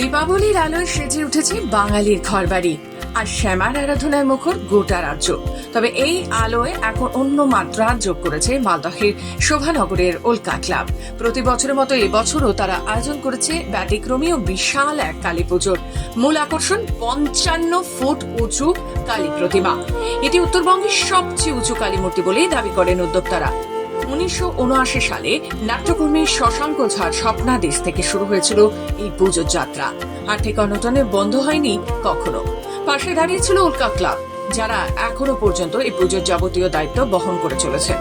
দীপাবলির আলোয় সেজে উঠেছে বাঙালির ঘরবাড়ি আর শ্যামার আরাধনায় মুখর গোটা রাজ্য। তবে এই আলোয় এখন অন্য মাত্রা যোগ করেছে মালদহের শোভানগরের উল্কা ক্লাব। প্রতি বছরের মতো এবছরও তারা আয়োজন করেছে ব্যতিক্রমী ও বিশাল এক কালী পুজোর। মূল আকর্ষণ পঞ্চান্ন ফুট উঁচু কালী প্রতিমা। এটি উত্তরবঙ্গের সবচেয়ে উঁচু কালী মূর্তি বলেই দাবি করেন উদ্যোক্তারা। উনিশশো সালে নাট্যকর্মী শশাঙ্ক ঝাড় স্বপ্নাদেশ থেকে শুরু হয়েছিল এই পুজোর যাত্রা। আর্থিক অনটনে বন্ধ হয়নি কখনো। পাশে দাঁড়িয়েছিল উল্কা ক্লাব, যারা এখনও পর্যন্ত এই পুজোর যাবতীয় দায়িত্ব বহন করে চলেছে।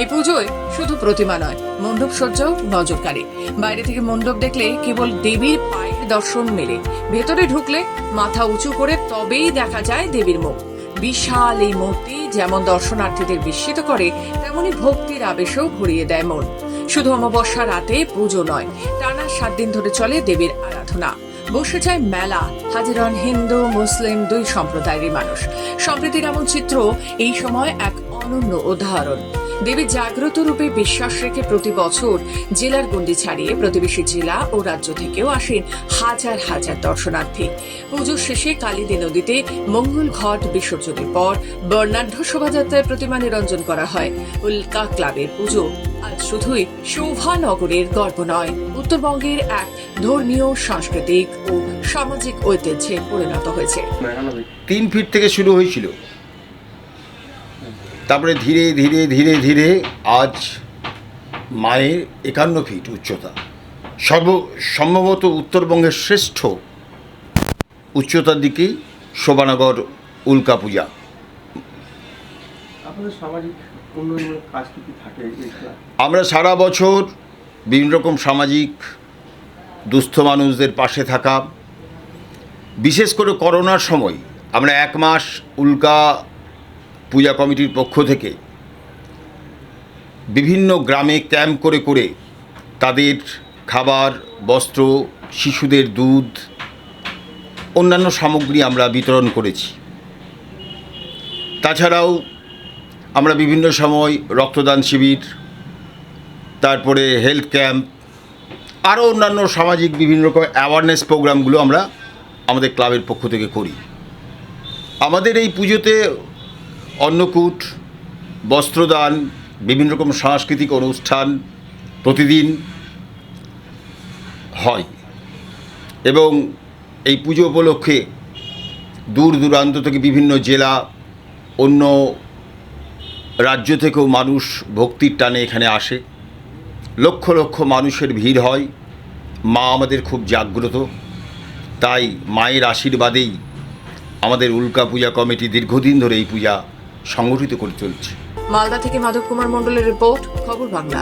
এই পুজোয় শুধু প্রতিমা নয়, মণ্ডপ সজ্জাও নজরকারী। বাইরে থেকে মণ্ডপ দেখলে কেবল দেবীর পায়ের দর্শন মেলে। ভেতরে ঢুকলে মাথা উঁচু করে তবেই দেখা যায় দেবীর মুখ। বিশাল এই মূর্তি যেমন দর্শনার্থীদের বিস্মিত করে, তেমনি ভক্তির আবেশেও ভরিয়ে দেয় মন। শুধু অমাবস্যা রাতে পুজো নয়, টানা সাত দিন ধরে চলে দেবীর আরাধনা। বসে যায় মেলা, হাজির হন হিন্দু, মুসলিম দুই সম্প্রদায়েরই মানুষ। সম্প্রীতির এমন চিত্র এই সময় এক অনন্য উদাহরণ। দেবী জাগ্রত রূপে বিশ্বাস রেখে প্রতি বছর জেলার গণ্ডি ছাড়িয়ে প্রতিবেশী জেলা ও রাজ্য থেকেও আসেন হাজার হাজার দর্শনার্থী। পুজোর শেষে কালিদী নদীতে মঙ্গল ঘট বিসর্জনের পর বর্ণাঢ্য শোভাযাত্রায় প্রতিমা নিরঞ্জন করা হয়। উল্কা ক্লাবের পুজো আজ শুধুই শোভানগরের গর্ব নয়, উত্তরবঙ্গের এক ধর্মীয়, সাংস্কৃতিক ও সামাজিক ঐতিহ্যে পরিণত হয়েছে। তিন ফিট থেকে শুরু হয়েছিল। তারপরে ধীরে ধীরে ধীরে ধীরে আজ মায়ের একান্ন ফিট উচ্চতা। সর্ব সম্ভবত উত্তরবঙ্গের শ্রেষ্ঠ উচ্চতার দিকেই শোভানগর উল্কা পূজা। আমরা সারা বছর বিভিন্ন রকম সামাজিক দুস্থ মানুষদের পাশে থাকা। বিশেষ করে করোনার সময় আমরা এক মাস উল্কা পূজা কমিটির পক্ষ থেকে বিভিন্ন গ্রামে ক্যাম্প করে করে তাদের খাবার, বস্ত্র, শিশুদের দুধ, অন্যান্য সামগ্রী আমরা বিতরণ করেছি। তাছাড়াও আমরা বিভিন্ন সময় রক্তদান শিবির, তারপরে হেলথ ক্যাম্প, আরও অন্যান্য সামাজিক বিভিন্ন রকম অ্যাওয়ারনেস প্রোগ্রামগুলো আমরা আমাদের ক্লাবের পক্ষ থেকে করি। আমাদের এই পুজোতে অন্নকূট, বস্ত্রদান, বিভিন্ন রকম সাংস্কৃতিক অনুষ্ঠান প্রতিদিন হয় এবং এই পুজো উপলক্ষে দূর দূরান্ত থেকে বিভিন্ন জেলা, অন্য রাজ্য থেকেও মানুষ ভক্তির টানে এখানে আসে। লক্ষ লক্ষ মানুষের ভিড় হয়। মা আমাদের খুব জাগ্রত। তাই মায়ের আশীর্বাদেই আমাদের উল্কা পূজা কমিটি দীর্ঘদিন ধরে এই পূজা সংগঠিত করে চলছে। মালদা থেকে মাধব কুমার মন্ডলের রিপোর্ট খবর বাংলা।